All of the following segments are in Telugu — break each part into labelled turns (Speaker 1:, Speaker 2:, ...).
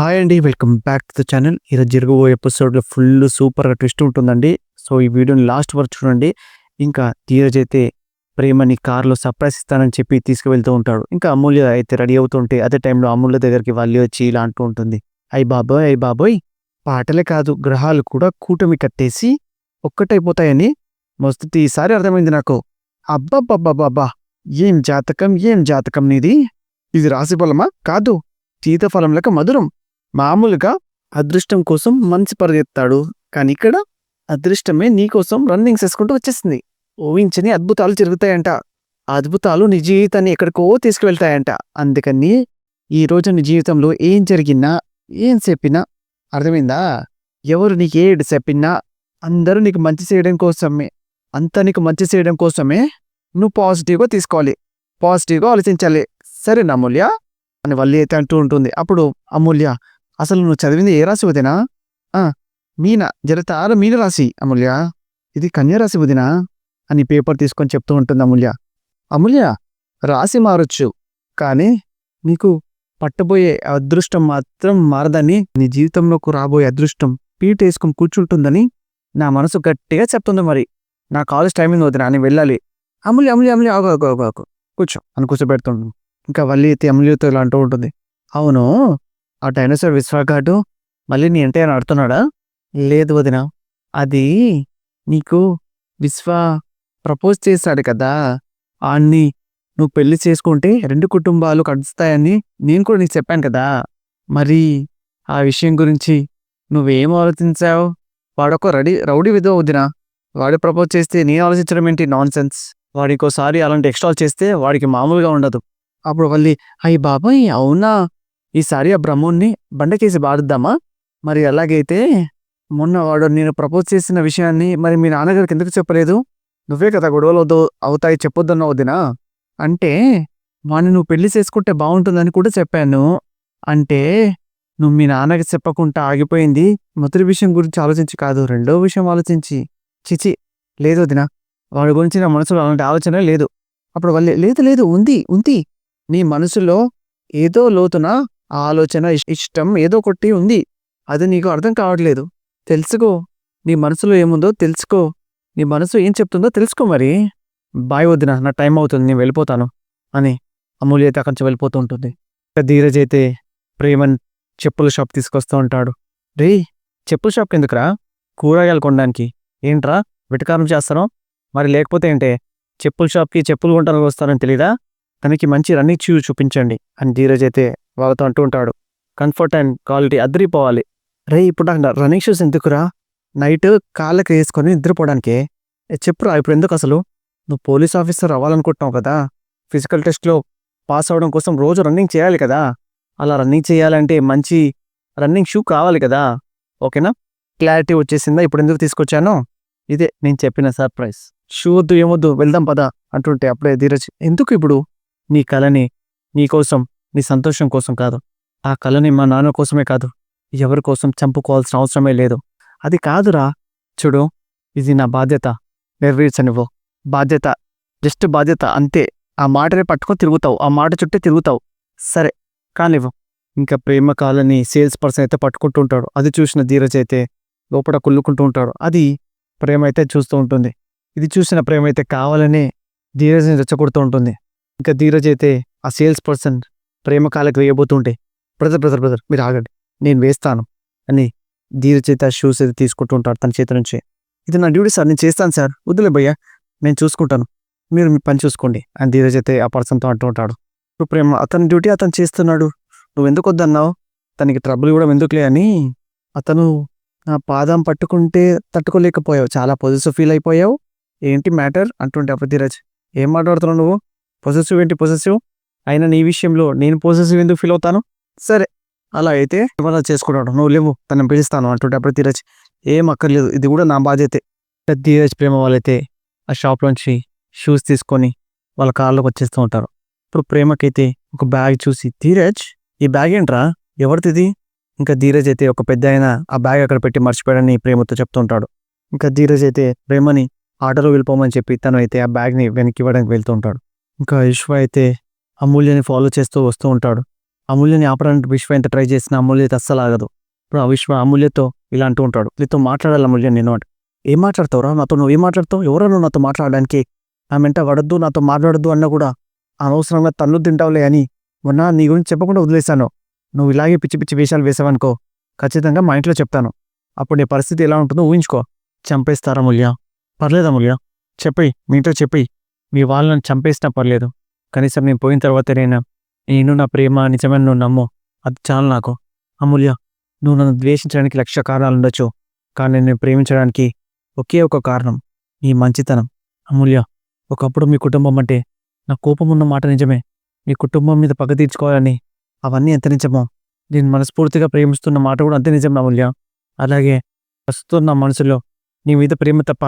Speaker 1: హాయ్ అండి welcome back to the channel ఈరోజు జరగబోయే ఎపిసోడ్లో ఫుల్ సూపర్గా ట్విస్ట్ ఉంటుందండి. సో ఈ వీడియోని లాస్ట్ వరకు చూడండి. ఇంకా ధీరజ్ అయితే ప్రేమని కార్లో సర్ప్రైజ్ ఇస్తానని చెప్పి తీసుకువెళ్తూ ఉంటాడు. ఇంకా అమూల్య అయితే రెడీ అవుతుంటే అదే టైంలో అమూల్య దగ్గరికి వాళ్ళి వచ్చి ఇలా అంటూ ఉంటుంది. అయ్ బాబోయ్ అయ్ బాబోయ్ పాటలే కాదు గ్రహాలు కూడా కూటమి కట్టేసి ఒక్కటైపోతాయని మొదటిసారి అర్థమైంది నాకు. అబ్బబ్బబ్బబ్బబ్బా ఏం జాతకం ఏం జాతకం నీది? ఇది రాశిఫలమా కాదు సీతఫలం లెక్క మధురం. మామూలుగా అదృష్టం కోసం మంచి పరిగెత్తాడు. కానీ ఇక్కడ అదృష్టమే నీకోసం రన్నింగ్ చేసుకుంటూ వచ్చేసింది. ఊహించని అద్భుతాలు జరుగుతాయంట. అద్భుతాలు నీ జీవితాన్ని ఎక్కడికో తీసుకువెళ్తాయంట. అందుకని ఈ రోజు నీ జీవితంలో ఏం జరిగినా ఏం చెప్పినా అర్థమైందా? ఎవరు నీకు ఏడు చెప్పినా అందరూ నీకు మంచి చేయడం కోసమే. అంతా నీకు మంచి చేయడం కోసమే నువ్వు పాజిటివ్గా తీసుకోవాలి. పాజిటివ్గా ఆలోచించాలి. సరే అమూల్య? అని వల్లి అయితే అంటూ ఉంటుంది. అప్పుడు అమూల్య అసలు నువ్వు చదివింది ఏ రాశి వదినా? ఆ మీన జరతార మీన రాశి అమూల్య. ఇది కన్యా రాశి వదినా? అని పేపర్ తీసుకొని చెప్తూ ఉంటుంది అమూల్య. అమూల్య రాశి మారొచ్చు కానీ నీకు పట్టబోయే అదృష్టం మాత్రం మారదని నీ జీవితంలోకి రాబోయే అదృష్టం పీట వేసుకొని కూర్చుంటుందని నా మనసు గట్టిగా చెప్తుంది మరి. నా కాలేజ్ టైమింగ్ వదినా? అని వెళ్ళాలి. అమూల్య అమూల్య అమూల్య ఆగు ఆగు ఆగు ఆగు కూర్చో అని కూర్చోబెడుతుంటాను ఇంకా వల్లి అయితే అమూల్యతో ఇలా అంటూ ఉంటుంది. అవును ఆ డైనోసార్ విశ్వాఘాటు మళ్ళీ నీ అంటే అని ఆడుతున్నాడా? లేదు వదిన అది నీకు విశ్వ ప్రపోజ్ చేశాడు కదా ఆన్ని నువ్వు పెళ్ళి చేసుకుంటే రెండు కుటుంబాలు కడుస్తాయని నేను కూడా నీకు చెప్పాను కదా. మరి ఆ విషయం గురించి నువ్వేం ఆలోచించావు? వాడొక రెడీ రౌడీ విధవ వదిన. వాడు ప్రపోజ్ చేస్తే నేను ఆలోచించడం ఏంటి? నాన్ సెన్స్ వాడికోసారి అలాంటి ఎక్స్ట్రాల్ చేస్తే వాడికి మామూలుగా ఉండదు. అప్పుడు మళ్ళీ అయ్యి బాబాయ్ అవునా? ఈసారి ఆ బ్రహ్మోన్ని బండకేసి బాడుద్దామా మరి అలాగైతే మొన్న వాడు నేను ప్రపోజ్ చేసిన విషయాన్ని మరి మీ నాన్నగారికి ఎందుకు చెప్పలేదు? నువ్వే కదా గొడవలు అవుతాయి చెప్పొద్దన్న వదినా. అంటే వాడిని నువ్వు పెళ్ళి చేసుకుంటే బాగుంటుందని కూడా చెప్పాను. అంటే నువ్వు మీ నాన్నకి చెప్పకుండా ఆగిపోయింది. మొదటి విషయం గురించి ఆలోచించి కాదు రెండో విషయం ఆలోచించి. చిచి లేదు వదినా. వాడి గురించి నా మనసులో అలాంటి ఆలోచన లేదు. అప్పుడు వాళ్ళు లేదు లేదు ఉంది ఉంది. నీ మనసులో ఏదో లోతున ఆలోచన ఇష్టం ఏదో ఒకటి ఉంది. అది నీకు అర్థం కావట్లేదు. తెలుసుకో. నీ మనసులో ఏముందో తెలుసుకో. నీ మనసు ఏం చెప్తుందో తెలుసుకో మరి. బాయ్ వదిన నా టైం అవుతుంది నేను వెళ్ళిపోతాను అని అమూల్య అయితే అక్కడి నుంచి వెళ్ళిపోతూ ఉంటుంది. ధీరజ్ అయితే ప్రేమన్ చెప్పుల షాప్ తీసుకొస్తూ ఉంటాడు. రే చెప్పుల షాప్కి ఎందుకురా? కూరగాయలు కొనడానికి. ఏంట్రా? వెటకారం చేస్తాను మరి లేకపోతే ఏంటే? చెప్పుల షాప్కి చెప్పులు కొనడానికి వస్తానని తెలీదా? తనకి మంచి రన్నింగ్ షూ చూపించండి అని ధీరజ్ అయితే వాళ్ళతో అంటూ ఉంటాడు. కంఫర్ట్ అండ్ క్వాలిటీ అద్దరిపోవాలి రే ఇప్పుడు నాకు రన్నింగ్ షూస్ ఎందుకురా? నైట్ కాళ్ళకి వేసుకొని నిద్రపోవడానికే. చెప్పురా ఇప్పుడు ఎందుకు అసలు? నువ్వు పోలీస్ ఆఫీసర్ అవ్వాలనుకుంటున్నావు కదా? ఫిజికల్ టెస్ట్లో పాస్ అవ్వడం కోసం రోజు రన్నింగ్ చేయాలి కదా? అలా రన్నింగ్ చేయాలంటే మంచి రన్నింగ్ షూ కావాలి కదా? ఓకేనా క్లారిటీ వచ్చేసిందా? ఇప్పుడు ఎందుకు తీసుకొచ్చానో? ఇదే నేను చెప్పిన సర్ప్రైజ్ షూ వద్దు ఏమొద్దు వెళ్దాం పదా అంటుంటే అప్పుడే ధీరజ్ ఎందుకు ఇప్పుడు? నీ కళని నీకోసం నీ సంతోషం కోసం కాదు. ఆ కళని మా నాన్న కోసమే కాదు. ఎవరి కోసం చంపుకోవాల్సిన అవసరమే లేదు. అది కాదురా. చూడు ఇది నా బాధ్యత. నెరవేర్చనివ్వు. బాధ్యత. జస్ట్ బాధ్యత అంతే. ఆ మాటనే పట్టుకొని తిరుగుతావు. ఆ మాట చుట్టే తిరుగుతావు. సరే కానివ్వు. ఇంకా ప్రేమ కాలని సేల్స్ పర్సన్ అయితే పట్టుకుంటూ ఉంటాడు. అది చూసిన ధీరజ్ అయితే లోపల కుల్లుకుంటూ ఉంటాడు. అది ప్రేమ అయితే చూస్తూ ఉంటుంది. ఇది చూసిన ప్రేమ అయితే కావాలనే ధీరజ్ని రెచ్చగొడుతూ ఉంటుంది. ఇంకా ధీరజ్ అయితే ఆ సేల్స్ పర్సన్ ప్రేమ కాలకు వేయబోతుంటే బ్రదర్ బ్రదర్ బ్రదర్ మీరు ఆగండి. నేను వేస్తాను అని ధీరజ్ అయితే షూస్ అయితే తీసుకుంటూ ఉంటాడు తన చేతి నుంచి. ఇది నా డ్యూటీ సార్ నేను చేస్తాను సార్. వద్దులే భయ్యా నేను చూసుకుంటాను. మీరు మీ పని చూసుకోండి అని ధీరజ్ అయితే ఆ పర్సన్తో అంటూ ఉంటాడు. ఇప్పుడు ప్రేమ అతని డ్యూటీ అతను చేస్తున్నాడు. నువ్వు ఎందుకు వద్దన్నావు? తనకి ట్రబుల్ కూడా ఎందుకులే అని అతను నా పాదం పట్టుకుంటే తట్టుకోలేకపోయావు. చాలా పొజిటివ్ ఫీల్ అయిపోయావు. ఏంటి మ్యాటర్? అంటుంటే అప్పుడు ధీరజ్ ఏం మాట్లాడుతున్నావు నువ్వు? పొజిటివ్ ఏంటి? పొసెసివ్ అయినా నీ విషయంలో నేను పొసెసివ్ ఎందుకు ఫీల్ అవుతాను? సరే అలా అయితే ఏమన్నా చేసుకున్నాడు నువ్వు లేవు తను పిలుస్తాను అంటుంటే అప్పుడు తీరచ్ ఏం అక్కర్లేదు ఇది కూడా నా బాధ్యతే. ధీరజ్ ప్రేమ వాళ్ళైతే ఆ షాప్లోంచి షూస్ తీసుకొని వాళ్ళ కార్లోకి వచ్చేస్తూ ఉంటారు. ఇప్పుడు ప్రేమకైతే ఒక బ్యాగ్ చూసి ధీరజ్ ఈ బ్యాగ్ ఏంట్రా? ఎవరిది ఇంకా ధీరజ్ అయితే ఒక పెద్ద ఆయన ఆ బ్యాగ్ అక్కడ పెట్టి మర్చిపోయాడని ప్రేమతో చెప్తుంటాడు ఇంకా ధీరజ్ అయితే ప్రేమని ఆటోలో వెళ్ళిపోమని చెప్పి తను అయితే ఆ బ్యాగ్ని వెనక్కి ఇవ్వడానికి వెళ్తూ ఉంటాడు. ఇంకా విశ్వ అయితే అమూల్యని ఫాలో చేస్తూ వస్తూ ఉంటాడు. అమూల్యని ఆపడానికి విశ్వ ఎంత ట్రై చేసినా అమూల్య అయితే అస్సలు ఆగదు. ఇప్పుడు ఆ విశ్వ అమూల్యతో ఇలా అంటూ ఉంటాడు. నీతో మాట్లాడాలి అమూల్య నేను అంటే. ఏం మాట్లాడతావురా నాతో నువ్వు ఏం మాట్లాడతావు? ఎవరో నువ్వు నాతో మాట్లాడడానికి ఆమె వెంట పడద్దు నాతో మాట్లాడద్దు అన్న కూడా అనవసరంగా తన్ను తింటావులే అని మొన్న నీ గురించి చెప్పకుండా వదిలేశాను. నువ్వు ఇలాగే పిచ్చి పిచ్చి వేషాలు వేసావనుకో ఖచ్చితంగా మా ఇంట్లో చెప్తాను. అప్పుడు నీ పరిస్థితి ఎలా ఉంటుందో ఊహించుకో. చంపేస్తారా మూల్య పర్లేదా మూల్య చెప్పి మీ ఇంట్లో చెప్పి మీ వాళ్ళని చంపేసినా పర్లేదు. కనీసం నేను పోయిన తర్వాత నేను నేను నా ప్రేమ నిజమైన నువ్వు నమ్ము. అది చాలు నాకు. అమూల్య నువ్వు నన్ను ద్వేషించడానికి లక్ష కారణాలు ఉండొచ్చు. కానీ నేను ప్రేమించడానికి ఒకే ఒక కారణం. నీ మంచితనం. అమూల్య ఒకప్పుడు మీ కుటుంబం అంటే నా కోపం ఉన్న మాట నిజమే. మీ కుటుంబం మీద పగ తీర్చుకోవాలని అవన్నీ ఎంత నిజమో నేను మనస్ఫూర్తిగా ప్రేమిస్తున్న మాట కూడా అంతే నిజం అమూల్య. అలాగే ప్రస్తుతం నా మనసులో నీ మీద ప్రేమ తప్ప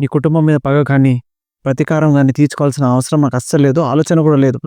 Speaker 1: నీ కుటుంబం మీద పగ కానీ ప్రతీకారం దాన్ని తీర్చుకోవాల్సిన అవసరం నాకు అస్సలు లేదు. ఆలోచన కూడా లేదు.